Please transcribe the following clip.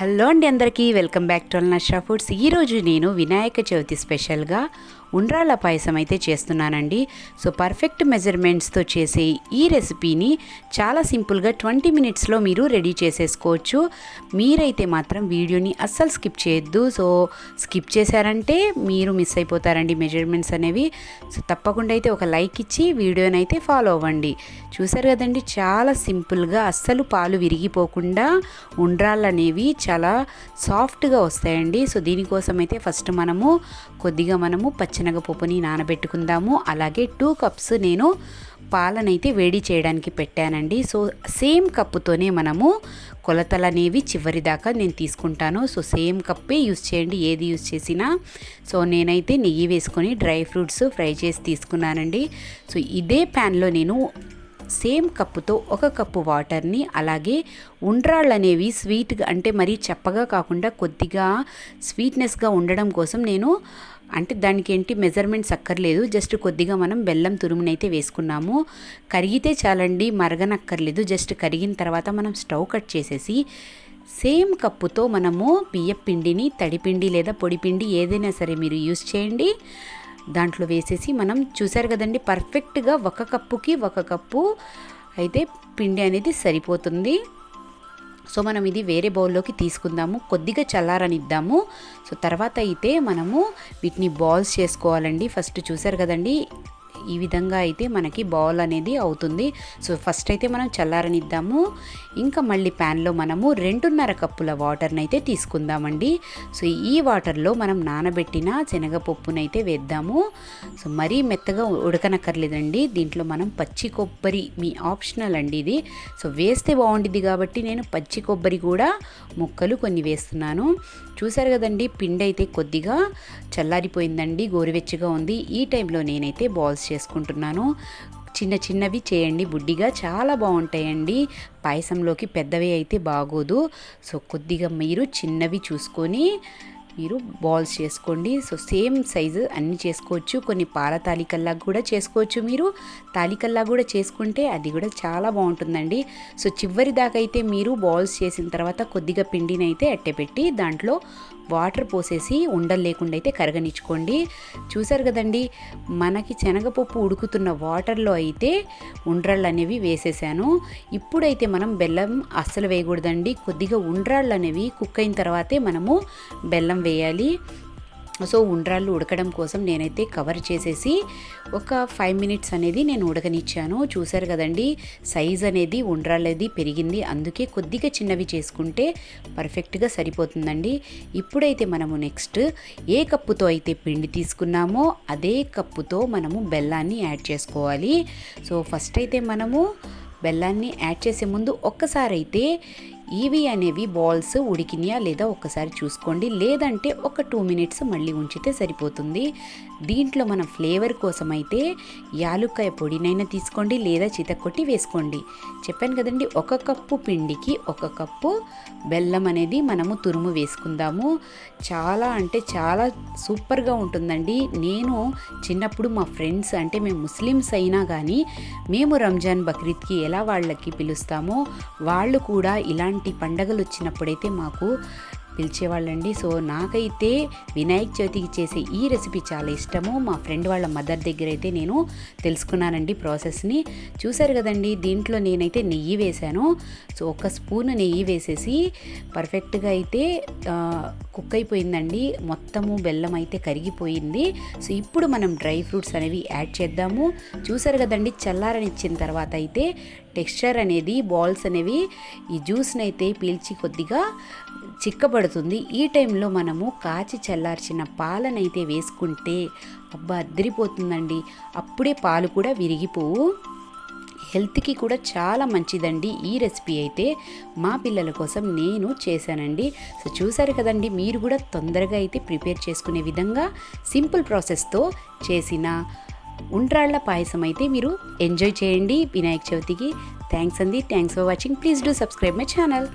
Hello అండి అందరికీ welcome back to Al Nasha Foods. ఈరోజు నేను వినాయక చవితి స్పెషల్గా ఉండ్రాళ్ళ పాయసం అయితే చేస్తున్నానండి. సో పర్ఫెక్ట్ మెజర్మెంట్స్తో చేసే ఈ రెసిపీని చాలా సింపుల్గా ట్వంటీ మినిట్స్లో మీరు రెడీ చేసేసుకోవచ్చు. మీరైతే మాత్రం వీడియోని అస్సలు స్కిప్ చేయొద్దు. సో స్కిప్ చేశారంటే మీరు మిస్ అయిపోతారండి మెజర్మెంట్స్ అనేవి. సో తప్పకుండా అయితే ఒక లైక్ ఇచ్చి వీడియోని అయితే ఫాలో అవ్వండి. చూసారు కదండి చాలా సింపుల్గా అస్సలు పాలు విరిగిపోకుండా ఉండ్రాళ్ళు అనేవి చాలా సాఫ్ట్గా వస్తాయండి. సో దీనికోసం అయితే ఫస్ట్ మనము కొద్దిగా మనము పచ్చెనగపప్పుని నానబెట్టుకుందాము. అలాగే టూ కప్స్ నేను పాలనైతే వేడి చేయడానికి పెట్టానండి. సో సేమ్ కప్పుతోనే మనము కొలతలు అనేవి చివరి దాకా నేను తీసుకుంటాను. సో సేమ్ కప్పే యూస్ చేయండి. ఏది యూస్ చేసినా. సో నేనైతే నెయ్యి వేసుకొని డ్రై ఫ్రూట్స్ ఫ్రై చేసి తీసుకున్నానండి. సో ఇదే ప్యాన్లో నేను సేమ్ కప్పుతో ఒక కప్పు వాటర్ని అలాగే ఉండ్రాళ్ళు అనేవి స్వీట్గా అంటే మరీ చప్పగా కాకుండా కొద్దిగా స్వీట్నెస్గా ఉండడం కోసం నేను అంటే దానికి ఏంటి మెజర్మెంట్స్ అక్కర్లేదు జస్ట్ కొద్దిగా మనం బెల్లం తురుమునైతే వేసుకున్నాము. కరిగితే చాలండి మరగనక్కర్లేదు. జస్ట్ కరిగిన తర్వాత మనం స్టవ్ కట్ చేసేసి సేమ్ కప్పుతో మనము బియ్యం పిండిని తడిపిండి లేదా పొడిపిండి ఏదైనా సరే మీరు యూజ్ చేయండి. దాంట్లో వేసేసి మనం చూసారు కదండి పర్ఫెక్ట్గా ఒక కప్పుకి ఒక కప్పు అయితే పిండి అనేది సరిపోతుంది. సో మనం ఇది వేరే బౌల్లోకి తీసుకుందాము కొద్దిగా చల్లారనిద్దాము. సో తర్వాత అయితే మనము వీటిని బాల్స్ చేసుకోవాలండి. ఫస్ట్ చూసారు కదండి ఈ విధంగా అయితే మనకి బౌల్ అనేది అవుతుంది. సో ఫస్ట్ అయితే మనం చల్లారనిద్దాము. ఇంకా మళ్ళీ ప్యాన్లో మనము రెండున్నర కప్పుల వాటర్ని అయితే తీసుకుందామండి. సో ఈ వాటర్లో మనం నానబెట్టిన శనగపప్పునైతే వేద్దాము. సో మరీ మెత్తగా ఉడకనక్కర్లేదండి. దీంట్లో మనం పచ్చి కొబ్బరి మీ ఆప్షనల్ అండి ఇది. సో వేస్తే బాగుండిద్ది కాబట్టి నేను పచ్చి కొబ్బరి కూడా ముక్కలు కొన్ని వేస్తున్నాను. చూసారు కదండి పిండి అయితే కొద్దిగా చల్లారిపోయిందండి గోరువెచ్చగా ఉంది. ఈ టైంలో నేనైతే బాల్స్ చేసుకుంటున్నాను. చిన్న చిన్నవి చేయండి బుడ్డిగా చాలా బాగుంటాయండి. పాయసంలోకి పెద్దవి అయితే బాగోదు. సో కొద్దిగా మీరు చిన్నవి చూసుకొని మీరు బాల్స్ చేసుకోండి. సో సేమ్ సైజు అన్నీ చేసుకోవచ్చు. కొన్ని పాల తాలికల్లా కూడా చేసుకోవచ్చు మీరు. తాలికల్లా కూడా చేసుకుంటే అది కూడా చాలా బాగుంటుందండి. సో చివరి దాకా అయితే మీరు బాల్స్ చేసిన తర్వాత కొద్దిగా పిండిని అయితే అట్టెపెట్టి దాంట్లో వాటర్ పోసేసి ఉండలు లేకుండా అయితే కరగనిచ్చుకోండి. చూసారు కదండి మనకి శనగపప్పు ఉడుకుతున్న వాటర్లో అయితే ఉండ్రాళ్ళు అనేవి వేసేసాను. ఇప్పుడైతే మనం బెల్లం అస్సలు వేయకూడదండి. కొద్దిగా ఉండ్రాళ్ళు అనేవి కుక్ అయిన తర్వాతే మనము బెల్లం వేయాలి. సో ఉండ్రాళ్ళు ఉడకడం కోసం నేనైతే కవర్ చేసేసి ఒక ఫైవ్ మినిట్స్ అనేది నేను ఉడకనిచ్చాను. చూశారు కదండి సైజ్ అనేది ఉండ్రాళ్ళది పెరిగింది. అందుకే కొద్దిగా చిన్నవి చేసుకుంటే పర్ఫెక్ట్గా సరిపోతుందండి. ఇప్పుడైతే మనము నెక్స్ట్ ఏ కప్పుతో అయితే పిండి తీసుకున్నామో అదే కప్పుతో మనము బెల్లాన్ని యాడ్ చేసుకోవాలి. సో ఫస్ట్ అయితే మనము బెల్లాన్ని యాడ్ చేసే ముందు ఒక్కసారి అయితే ఇవి అనేవి బాల్స్ ఉడికినాయా లేదా ఒక్కసారి చూసుకోండి. లేదంటే ఒక టూ మినిట్స్ మళ్ళీ ఉంచితే సరిపోతుంది. దీంట్లో మన ఫ్లేవర్ కోసం అయితే యాలుక్కాయ పొడినైనా తీసుకోండి లేదా చితక్కొట్టి వేసుకోండి. చెప్పాను కదండి ఒక కప్పు పిండికి ఒక కప్పు బెల్లం అనేది మనము తురుము వేసుకుందాము. చాలా అంటే చాలా సూపర్గా ఉంటుందండి. నేను చిన్నప్పుడు మా ఫ్రెండ్స్ అంటే మేము ముస్లిమ్స్ అయినా కానీ మేము రంజాన్ బక్రీద్కి ఎలా వాళ్ళకి పిలుస్తామో వాళ్ళు కూడా ఇలాంటి పండగలు వచ్చినప్పుడైతే మాకు పిలిచేవాళ్ళండి. సో నాకైతే వినాయక చవితికి చేసే ఈ రెసిపీ చాలా ఇష్టము. మా ఫ్రెండ్ వాళ్ళ మదర్ దగ్గర అయితే నేను తెలుసుకున్నానండి ప్రాసెస్ని. చూసారు కదండి దీంట్లో నేనైతే నెయ్యి వేశాను. సో ఒక స్పూన్ నెయ్యి వేసేసి పర్ఫెక్ట్గా అయితే కుక్ అయిపోయిందండి. మొత్తము బెల్లం అయితే కరిగిపోయింది. సో ఇప్పుడు మనం డ్రై ఫ్రూట్స్ అనేవి యాడ్ చేద్దాము. చూసారు కదండి చల్లారనిచ్చిన తర్వాత అయితే టెక్స్చర్ అనేది బాల్స్ అనేవి ఈ జ్యూస్ని అయితే పీల్చి కొద్దిగా చిక్కబడుతుంది. ఈ టైంలో మనము కాచి చల్లార్చిన పాలనైతే వేసుకుంటే అబ్బా అద్దరిపోతుందండి. అప్పుడే పాలు కూడా విరిగిపోవు హెల్త్కి కూడా చాలా మంచిదండి. ఈ రెసిపీ అయితే మా పిల్లల కోసం నేను చేశానండి. సో చూసారు కదండి మీరు కూడా తొందరగా అయితే ప్రిపేర్ చేసుకునే విధంగా సింపుల్ ప్రాసెస్తో చేసిన ఉండ్రాళ్ళ పాయసం అయితే మీరు ఎంజాయ్ చేయండి వినాయక చవితికి. థ్యాంక్స్ అండి. Thanks for watching. Please do subscribe my channel.